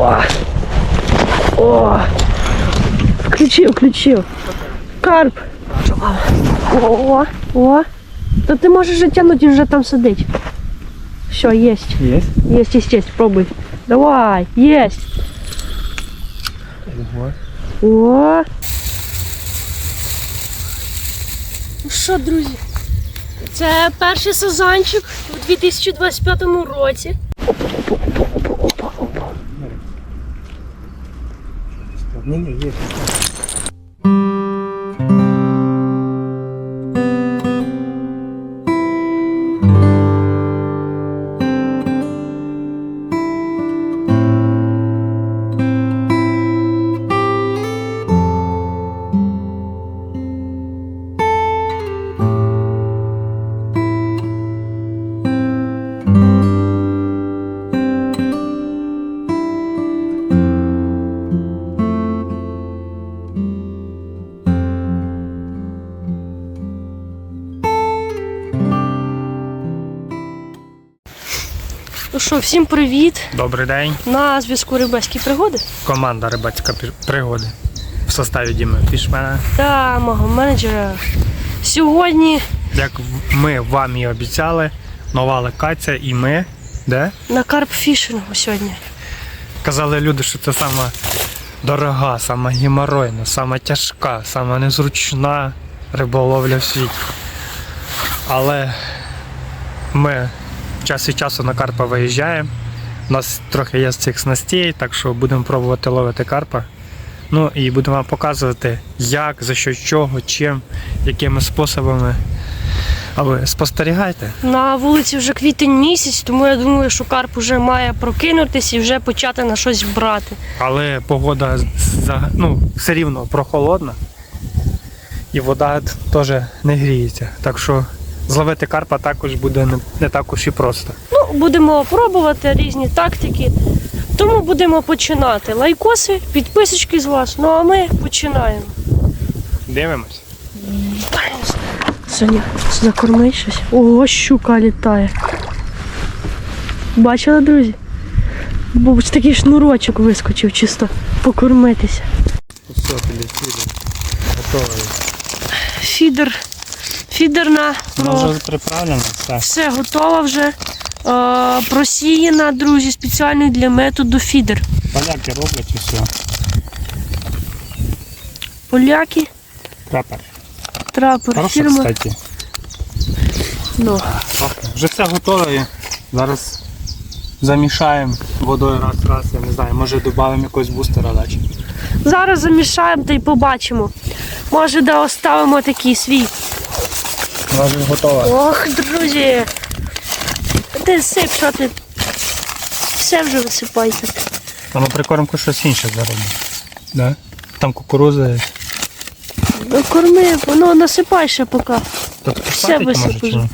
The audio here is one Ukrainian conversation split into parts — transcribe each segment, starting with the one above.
Опа! О! Включив, включив. Карп. О, о. То ти можеш тягнути, він вже там сидить. Все, єсть. Є? Єсть, єсть, єсть, пробуй. Давай, єсть. О. Ну що, друзі? Це перший сезончик у 2025 році. Ні, ні, є. Ну всім привіт! Добрий день. На зв'язку Рибальські пригоди Команда рибацька пригоди в составі Діми Фішмена. та мого менеджера. Сьогодні Як ми вам і обіцяли, нова локація і ми, де? на карпфішингу сьогодні. Казали люди, що це сама дорога, сама геморойна, сама тяжка, сама незручна риболовля в світі. Але ми час від часу на карпа виїжджаємо. У нас трохи є з цих снастей, так що будемо пробувати ловити карпа. Ну і будемо вам показувати, як, за що, чого, чим, якими способами. А ви спостерігайте. На вулиці вже квітень місяць, тому я думаю, що карп вже має прокинутися і вже почати на щось брати. Але погода ну, все рівно прохолодна. І вода теж не гріється. Так що зловити карпа також буде не, не так уж і просто. Ну, будемо пробувати різні тактики. Тому будемо починати. Лайкоси, підписочки з вас. Ну а ми починаємо. Дивимось. Соня, закорми щось. Ого, щука літає. Бачили, друзі? Був такий шнурочок вискочив чисто покормитися. Готовий. Фідер. Фідерна. Про... вже приправлено. Так. Все готова вже. Е, просіяна, друзі, спеціально для методу фідер. Поляки роблять і все. Поляки, трапер, Хорошо, фірма. кстати. Ну, Пахне. Вже все готове. Зараз замішаємо водою раз, раз, я не знаю, може додамо якогось бустера далі. зараз замішаємо та й побачимо. Може, да оставимо такий свій. Вона вже готова. Ох, друзі. Ти сип, що ти? Все вже висипайте. А на прикормку щось інше заробимо. Да? Там кукуруза. є. Ну, корми, воно насипай ще поки. Тобто Все може, чи ні?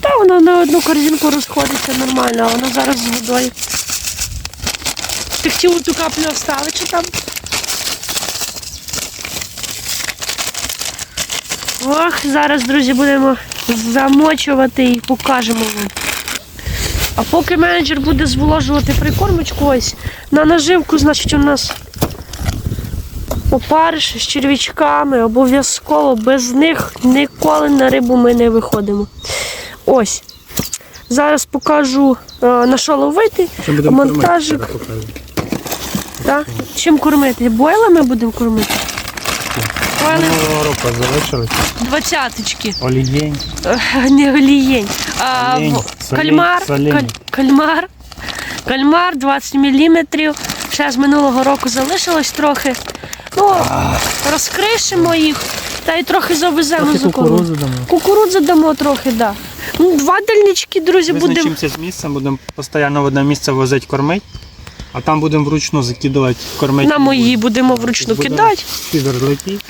Та воно на одну корзинку розходиться нормально, а воно зараз з водою. Ти хотів ту каплю оставити чи там? Ох, зараз, друзі, будемо замочувати і покажемо вам. А поки менеджер буде зволожувати прикормочку ось на наживку, значить у нас опариш з черв'ячками, обов'язково без них ніколи на рибу ми не виходимо. Ось. Зараз покажу е, на що ловити. Монтажик. кормити. Так? Чим кормити? Бойлами будемо кормити? Бойли Минулого року залишилось. двадцяточки. Олієнь. Е, Не олієнь. А, солень, кальмар, солень. каль- кальмар. Кальмар 20 мм. Ще з минулого року залишилось трохи. Ну, розкришимо їх та й трохи завеземо кордон. кукурудзи дамо. Кукурудзу дамо трохи, так. Да. Ну, два дальнички, друзі, будемо. Визначимося з місцем, будемо постійно в одне місце возити кормити, а там будемо вручну закидувати кормити. На мої будемо вручну Буде кидати. Фідер летить,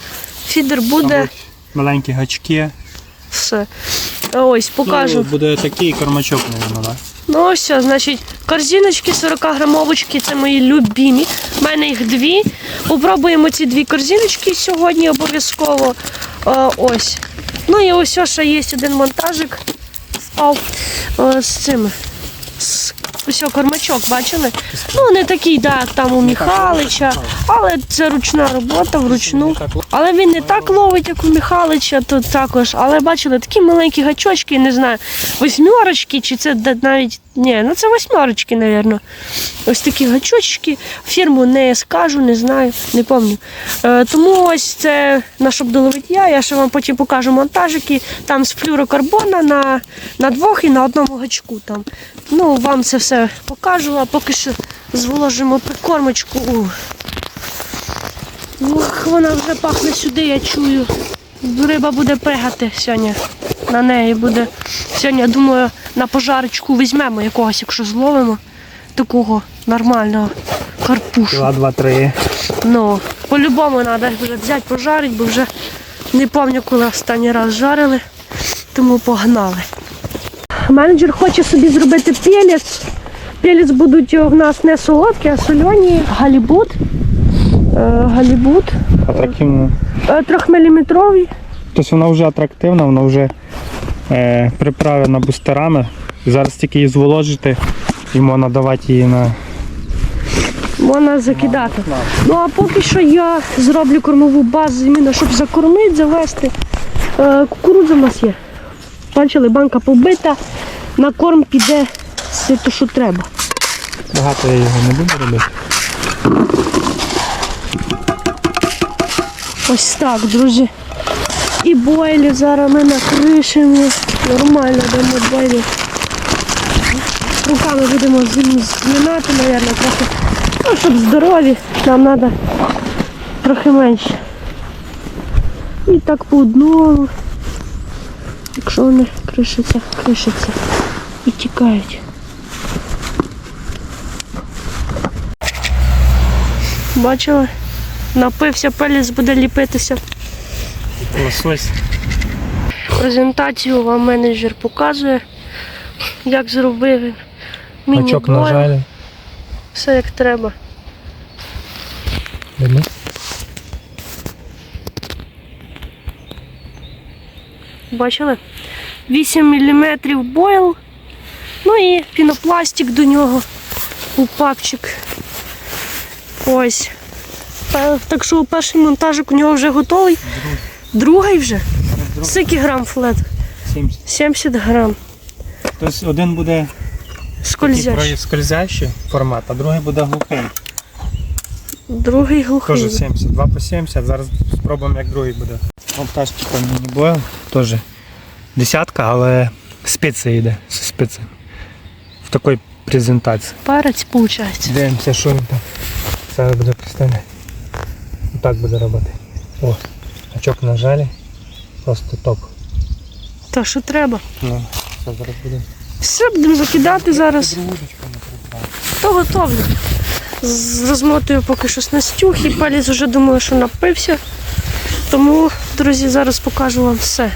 Фідер буде. маленькі гачки. Все. Ось, покажу. Ну, буде такий кормачок, мабуть, да? Ну ось, все, значить, корзиночки 40 грамовочки це мої любімі. У мене їх дві. Попробуємо ці дві корзиночки сьогодні обов'язково. Е, ось. Ну і ось ще є один монтажик. Впав е, з цими. З Ось кормачок, бачили? Ну, не такий, да, як там у Михалича, але це ручна робота вручну. Але він не так ловить, як у Михалича, тут також. Але бачили, такі маленькі гачочки, не знаю, восьмерочки, чи це навіть. Ні, ну це восьмерочки, мабуть. Ось такі гачочки. Фірму не скажу, не знаю, не пам'ятаю. Е, тому ось це на щоб доловити я. Я ще вам потім покажу монтажики. Там з флюрокарбона на, на двох і на одному гачку. Там. Ну, вам це все покажу, а поки що зволожимо прикормочку. Ух, вона вже пахне сюди, я чую. Риба буде пригати сьогодні. На неї буде. Сьогодні, я думаю, на пожарочку візьмемо якогось, якщо зловимо такого нормального карпушу. Кіла два-три. Ну, по-любому треба вже взяти пожарити, бо вже не пам'ятаю, коли останній раз жарили, тому погнали. Менеджер хоче собі зробити пелець. Пелець будуть у нас не солодкі, а сольоні. Галібут. Е, галібут. Атрактивно. Е, Трьохміліметровий. Тобто вона вже атрактивна, вона вже е, приправлена бустерами. Зараз тільки її зволожити і можна давати її на. Можна закидати. Ну а поки що я зроблю кормову базу, іменно, щоб закормити, завести. Е, кукурудза в нас є. Бачили, банка побита, на корм піде все те, що треба. Багато я його не буду робити. Ось так, друзі. І бойлі зараз ми накришимо. Нормально дамо бойлі. Руками будемо змінати, мабуть, трохи. Ну, щоб здорові, нам треба трохи менше. І так по одному. Якщо вони кришаться, кришаться і тікають. Бачили? Напився, пелець буде ліпитися. Лосось. Презентацію вам менеджер показує, як зробив він. Гачок нажали. Все як треба. Видно? Бачили? 8 мм бойл. Ну і пінопластик до нього. Упакчик. Ось. Так що перший монтажик у нього вже готовий. Другий вже. Скільки грам флет? 70. 70 грам. Тобто один буде Скользящий. скользящий формат, а другий буде глухий. Другий глухий. Теж 70, 2 по 70. Зараз спробуємо, як другий буде. Монтаж типа міні-бойл. Теж десятка, але спеція йде. З спеції. В такій презентації. Перець виходить. Дивимося, що він там. Зараз буде представляти. Так буде робити. О, очок нажали. Просто топ. Та що треба? Ну, все зараз буде. Все, будемо закидати зараз. То готовлю. Розмотую поки що снастюх і палець вже думаю, що напився. Тому, друзі, зараз покажу вам все.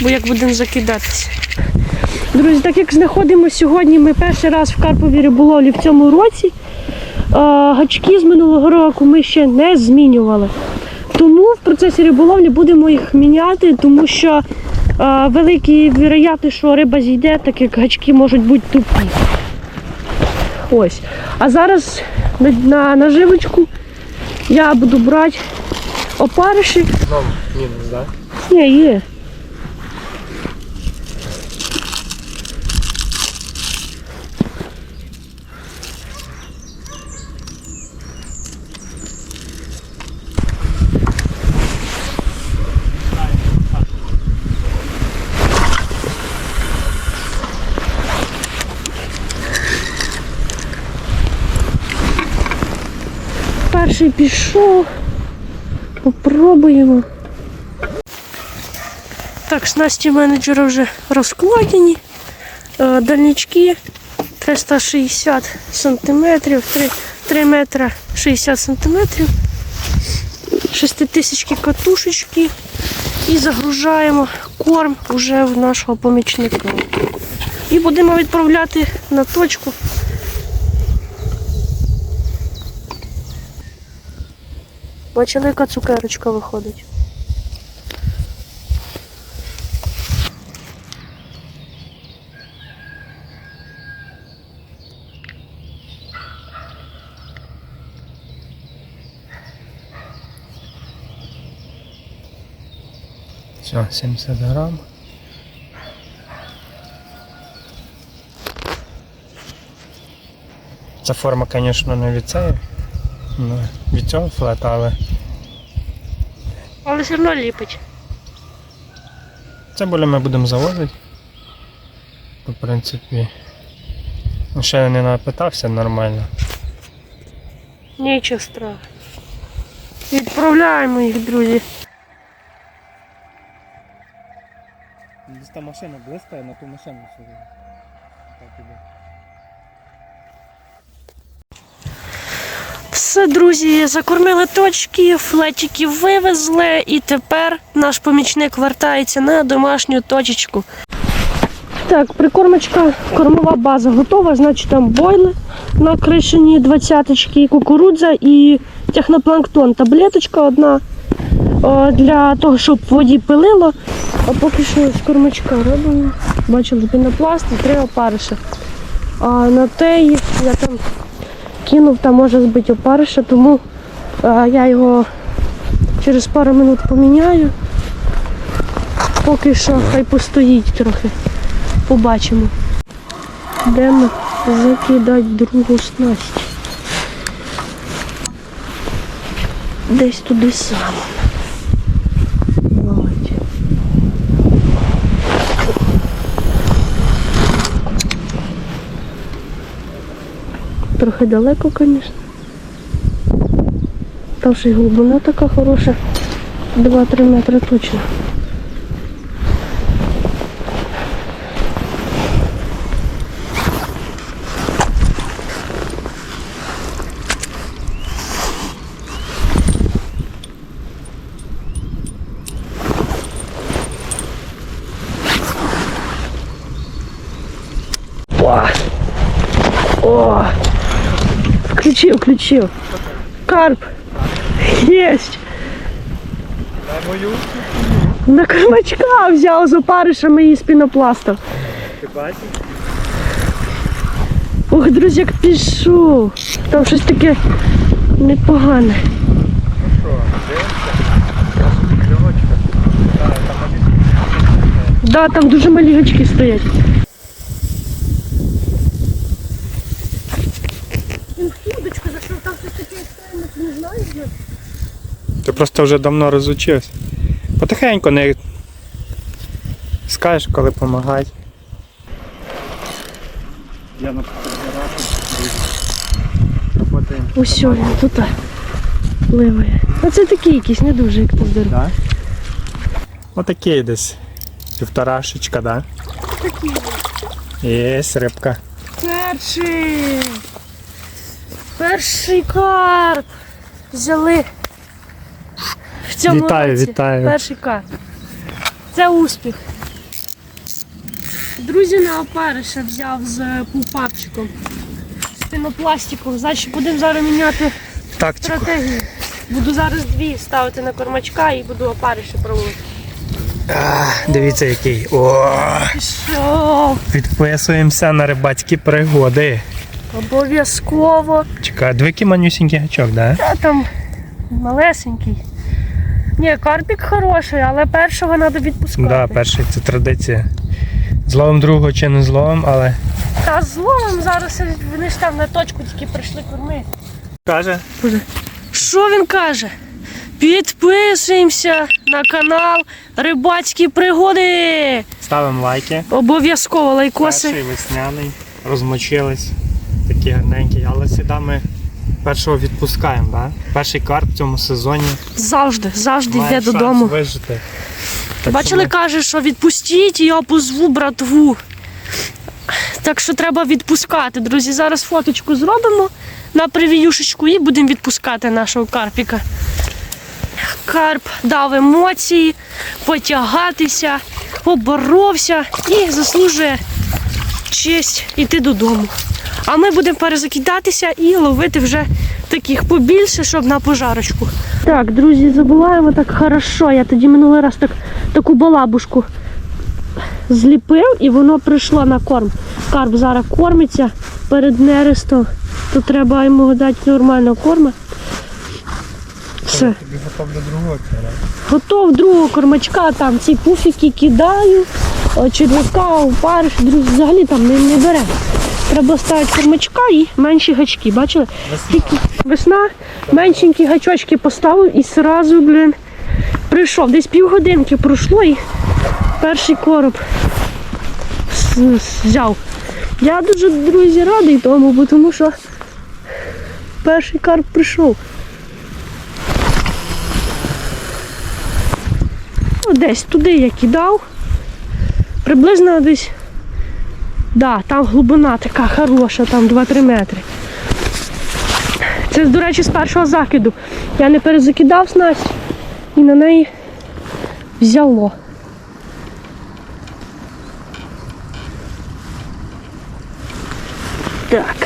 Бо як будемо закидатися. Друзі, так як знаходимося сьогодні, ми перший раз в Карповій риболовлі в цьому році. Гачки з минулого року ми ще не змінювали. Тому в процесі риболовлі будемо їх міняти, тому що великі вероятно, що риба зійде, так як гачки можуть бути тупі. Ось. А зараз на, на наживочку я буду брати опариші. Ні, є. Перший пішов. Попробуємо. Так, снасті менеджера вже розкладені. Е, Дальнички 360 сантиметрів, 3, 3 метра 60 сантиметрів. Шеститисячки катушечки. І загружаємо корм вже в нашого помічника. І будемо відправляти на точку. Бачили, яка цукерочка виходить. Все, 70 грам Ця форма, звісно, не від ну, від цього флета, але Але все одно ліпить. це більше ми будемо завозити. В принципі, ну, ще я не напитався нормально. Нічого страшного. Відправляємо їх, друзі. Десь та машина блискає, на ту машину сюди. Все, друзі, закормили точки, флетиків вивезли, і тепер наш помічник вертається на домашню точечку. Так, прикормочка, кормова база готова, значить там бойли накришені двадцяточки, кукурудза і технопланктон. Таблеточка одна для того, щоб воді пилило. А поки що з кормачка робимо. Бачили пінопласт і три опариша. А на теї я там кинув, там може збити опариша, тому е, я його через пару минут поміняю. Поки що хай постоїть трохи. Побачимо. Йдемо закидати другу снасть. Десь туди сам. Трохи далеко, звісно. Там ще й глибина така хороша. 2-3 метри точно. О! Включил, включил. Карп. Есть. На кормачка взяв з опаришами і з пінопластом. Ти? Ох, друзі, як пішов. Там щось таке непогане. Що, дивимося? Так, там дуже малі гачки стоять. Удочку зайшов, там щось таке не знаю. Ти просто вже давно розучився. Потихеньку не скажеш, коли допомагати. Я на. Ось він тут пливає. А це такі якісь, не дуже, як ти здоров. Да? Отакий десь. Півторашечка, да? Такі. Єсть рибка. Перший. Перший карп. Взяли. Цьому Вітаю, році. вітаю. Перший карп. Це успіх. Друзі на опариша взяв з пупапчиком. З пінопластиком. Значить, будемо зараз міняти Тактику. стратегію. Буду зараз дві ставити на кормачка і буду опариша проводити. Дивіться який. О, Що? підписуємося на рибацькі пригоди. Обов'язково. Чекай, дві манюсінький гачок, да? Та там малесенький. Ні, карпік хороший, але першого треба відпускати. Да, перший це традиція. Зловим другого чи не зловим, але. Та зловим зараз вони ж там на точку тільки прийшли кормити. Каже. Що він каже? Підписуємося на канал Рибацькі пригоди. Ставимо лайки. Обов'язково лайкоси. Перший весняний, розмочились, такі гарненькі, але сюди ми першого відпускаємо, да? Перший карп в цьому сезоні. Завжди, завжди має йде шанс додому. вижити. Так Бачили, що каже, що відпустіть, я позву братву. Так що треба відпускати, друзі. Зараз фоточку зробимо на превіюшечку і будемо відпускати нашого карпіка. Карп дав емоції, потягатися, поборовся і заслужує честь іти додому. А ми будемо перезакидатися і ловити вже таких побільше, щоб на пожарочку. Так, друзі, забуваємо так хорошо. Я тоді минулий раз так, таку балабушку зліпив і воно прийшло на корм. Карп зараз кормиться перед нерестом, то треба йому дати нормального корму. Все тобі готов до другого. Готов другого кормачка, там ці пуфіки кидаю, черв'яка, опариш, друзі, взагалі там не, не бере. Треба ставити кормачка і менші гачки. Бачили? Тільки весна, меншенькі гачочки поставив і сразу, блін, прийшов. Десь півгодинки пройшло і перший короб взяв. Я дуже, друзі, радий тому, тому що перший карп прийшов. Ну, десь туди я кидав. Приблизно десь. Да, там глибина така хороша, там 2-3 метри. Це, до речі, з першого закиду. Я не перезакидав снасть і на неї взяло. Так.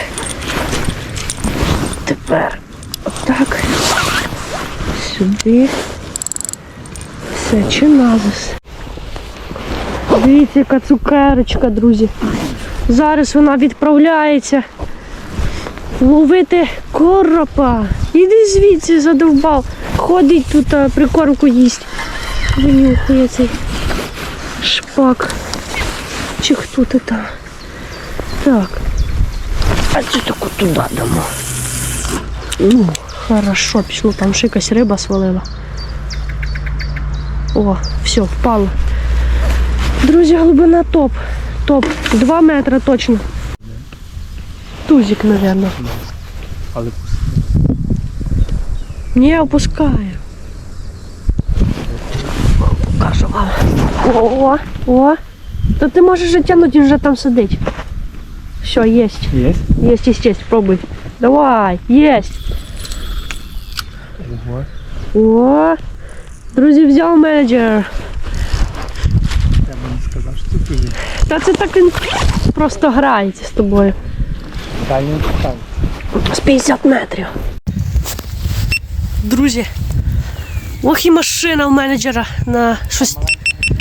Тепер отак. Сюди. Все, чи назис. Дивіться, яка цукерочка, друзі. Зараз вона відправляється ловити коропа. Іди звідси задовбав. Ходить тут а, прикормку їсть. Винюхує цей шпак. Чи хто це там? Так. А це таку туди дамо. Ну, хорошо, пішло, там ще якась риба свалила. О, все, впало. Друзі, глибина топ. Топ. Два метри точно. Тузик, мабуть. Але Не опускає. Кажу вам. О, о. То ти можеш же тягнути, він вже там сидить. Все, єсть. є? Єсть, єсть, єсть, пробуй. Давай, єсть. Ого. О. Друзі, взяв менеджер. Та це так він просто грається з тобою. Далі не питав. З 50 метрів. Друзі, ох і машина у менеджера на щось.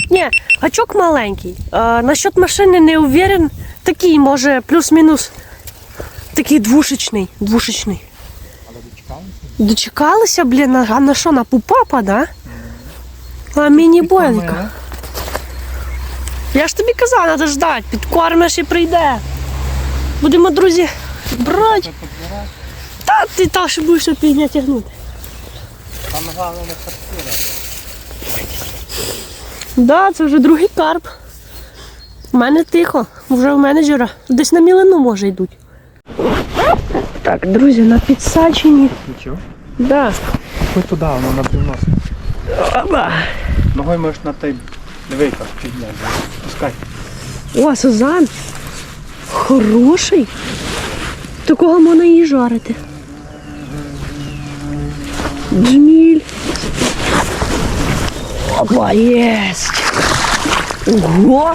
Ні, гачок маленький. А, насчет машини не уверен. Такий, може, плюс-мінус. Такий двушечний. Двушечний. Але дочекалися? Дочекалися, блін, а на що, на пупапа, да? А міні-бойлика. Я ж тобі казала, треба ждати, підкормиш і прийде. Будемо, друзі, брати. Та ти так, що будеш підняти тягнути. Саме головне не форсувати. Да, це вже другий карп. У мене тихо, вже у менеджера. Десь на мілину може йдуть. Так, друзі, на підсаченні. Нічого. Да. Ходь туди, воно на привнос. Оба. Ногою можеш на той двійка підняти. Пускай. О, Сузан. Хороший. Такого можна і жарити. Джміль. Опа, єсть. Ого.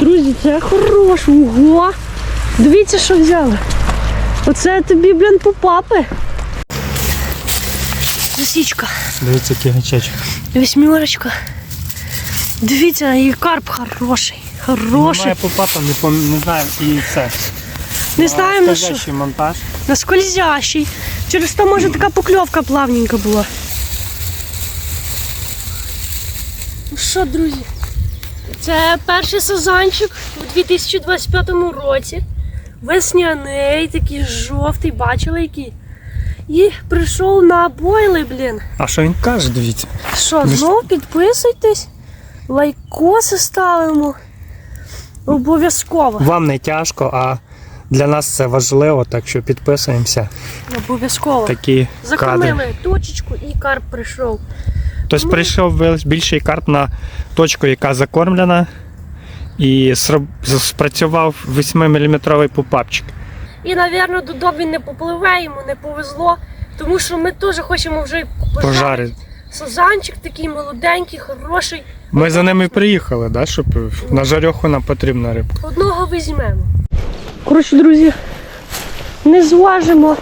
Друзі, це хорош. Ого. Дивіться, що взяли. Оце тобі, блін, попапи. Засічка. Дивіться, який гачечок. Вісьмерочка. Дивіться, і карп хороший. Хороший. Немає попапа, не, пом... не знаю, і це. Не знаю на що. Скользящий монтаж. На скользящий. Через то може така покльовка плавненька була. Ну що, друзі? Це перший сазанчик у 2025 році. Весняний, такий жовтий, бачили який. І прийшов на бойли, блін. А що він каже, дивіться? Що, знов підписуйтесь, лайкоси ставимо. Обов'язково. Вам не тяжко, а для нас це важливо, так що підписуємося. Обов'язково. Такі. Закормили точечку і карп прийшов. Тобто прийшов більший карп на точку, яка закормлена, і спрацював 8-мм попапчик. І, напевно, додому він не попливе, йому не повезло, тому що ми теж хочемо вже пожарити. Пожарить. Сазанчик такий молоденький, хороший. Ми за ними приїхали, да, щоб на жарьоху нам потрібна рибка. Одного візьмемо. Коротше, друзі, не зважимо.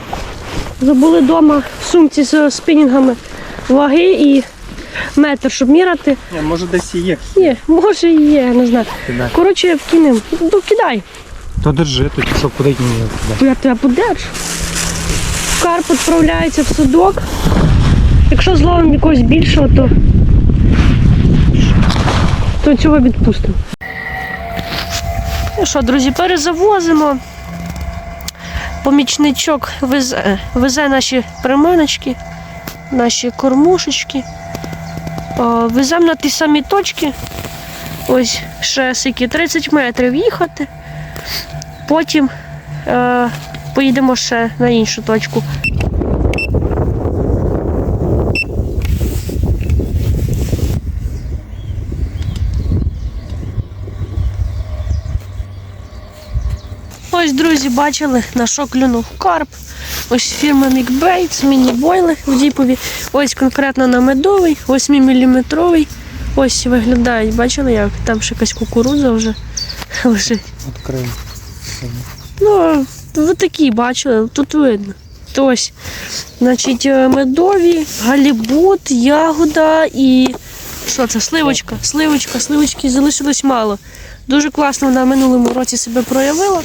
Забули вдома в сумці з спінінгами ваги і метр, щоб міряти. Ні, може десь і є. Ні, може і є, не знаю. Кидай. Коротше, вкинемо. Ну, кидай. То держи, тоді що куди ні. Я тебе подержу. Карп відправляється в садок. Якщо зловимо якогось більшого, то, то цього відпустимо. Ну що, друзі, перезавозимо. Помічничок везе, везе наші приманочки, наші кормушечки. Веземо на ті самі точки. Ось ще скільки 30 метрів їхати. Потім е, поїдемо ще на іншу точку. Ось, друзі, бачили, на що клюнув карп. Ось фірма Мікбейтс, міні-бойли в діпові. Ось конкретно на медовий, 8-мм. Ось виглядають, бачили, як там ще якась кукурудза вже лежить. Відкрив. Ну, ви такі бачили, тут видно. То Ось, значить, е, медові, галібут, ягода і. Що це? Сливочка. Сливочка, сливочки залишилось мало. Дуже класно вона в минулому році себе проявила.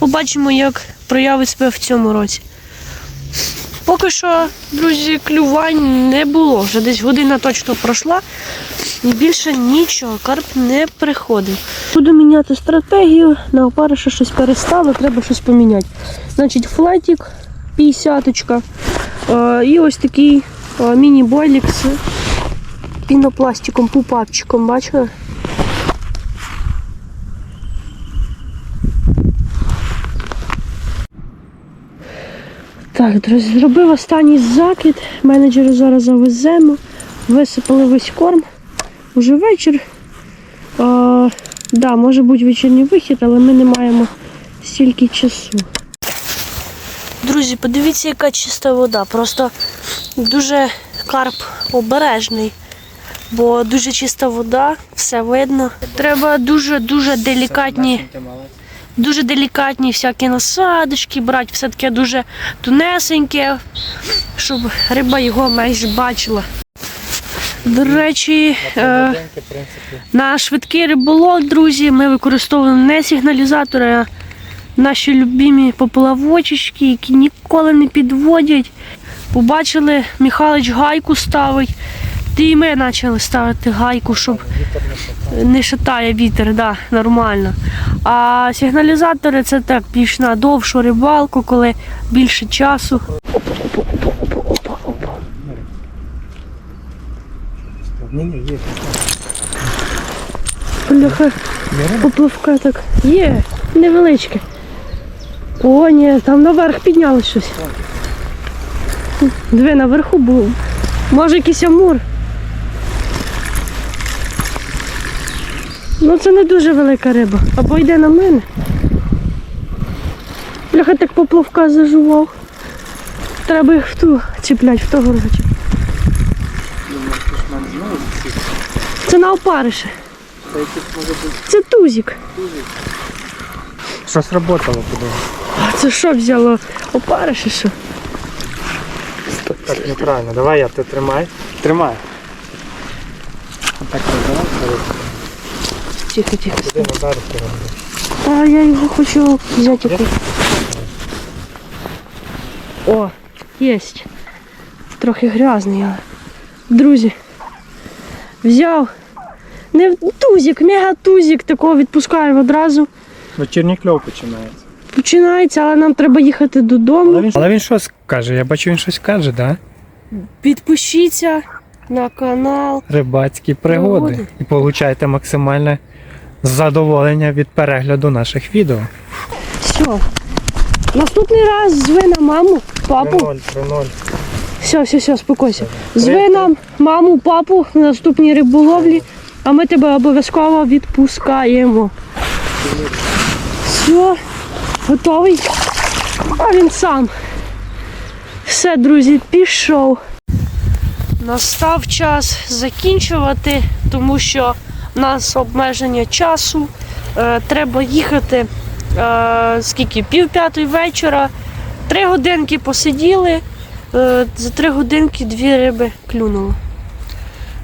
Побачимо, як проявить себе в цьому році. Поки що, друзі, клювань не було. Вже десь година точно пройшла. І більше нічого, карп не приходив. Буду міняти стратегію, на опариша щось перестало, треба щось поміняти. Значить, флетік 50 е, і ось такий е, міні-бойлік з пінопластиком, пупапчиком, бачили? Так, друзі, зробив останній закид. Менеджери зараз завеземо. Висипали весь корм. Уже вечір. А, да, може бути вечірній вихід, але ми не маємо стільки часу. Друзі, подивіться, яка чиста вода. Просто дуже карп обережний, бо дуже чиста вода, все видно. Треба дуже-дуже делікатні, дуже делікатні всякі насадочки брати, все таке дуже тунесеньке, щоб риба його майже бачила. До речі, е, на швидкий риболов, друзі, ми використовуємо не сигналізатори, а наші любимі поплавочечки, які ніколи не підводять. Побачили, Михайлович гайку ставить. Ти і ми почали ставити гайку, щоб не шатає вітер, да, нормально. А сигналізатори це так більш на довшу рибалку, коли більше часу. Бляха, поплавка так є, невеличке. О, ні, там наверх піднялось щось. Диви, наверху був. Може якийсь амур. Ну це не дуже велика риба. Або йде на мене. Бляха так поплавка зажував. Треба їх в ту чіплять, в того розочок. Це на опарише. Це тузик. Що сработало подивись. А це що взяло? Опарише що? Так неправильно. Давай я ти тримай. Тримай. Отак розбирай. Тихо, тихо. А я його хочу взяти якось. О, єсть. Трохи грязний, але. Друзі. Взяв. Не тузик, мегатузик, такого відпускаємо одразу. Вечірній кльов починається. Починається, але нам треба їхати додому. Але він що скаже? Я бачу, він щось каже, да? Підпишіться на канал. Рибацькі пригоди. Пригоди. І получайте максимальне задоволення від перегляду наших відео. Все. Наступний раз зви на маму, папу. 3-0. Все, все, все, спокойся. Зви нам маму, папу на наступній риболовлі, а ми тебе обов'язково відпускаємо. Все, готовий? А він сам. Все, друзі, пішов. Настав час закінчувати, тому що нас обмеження часу. Е, треба їхати е, скільки? Пів п'ятої вечора. Три годинки посиділи. Е, за три годинки дві риби клюнуло.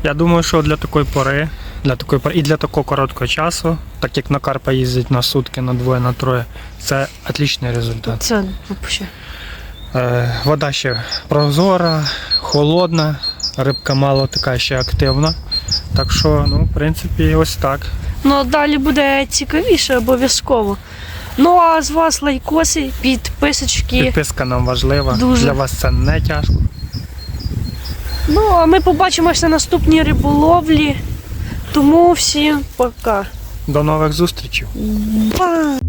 Я думаю, що для такої пори, для такої пори і для такого короткого часу, так як на карпа їздять на сутки, на двоє, на троє, це отличний результат. Це взагалі. Е, вода ще прозора, холодна, рибка мало така ще активна. Так що, ну, в принципі, ось так. Ну далі буде цікавіше обов'язково. Ну а з вас лайкоси, підписочки. Підписка нам важлива. Дуже. Для вас це не тяжко. Ну а ми побачимося на наступній риболовлі. Тому всім пока. До нових зустрічей. Па!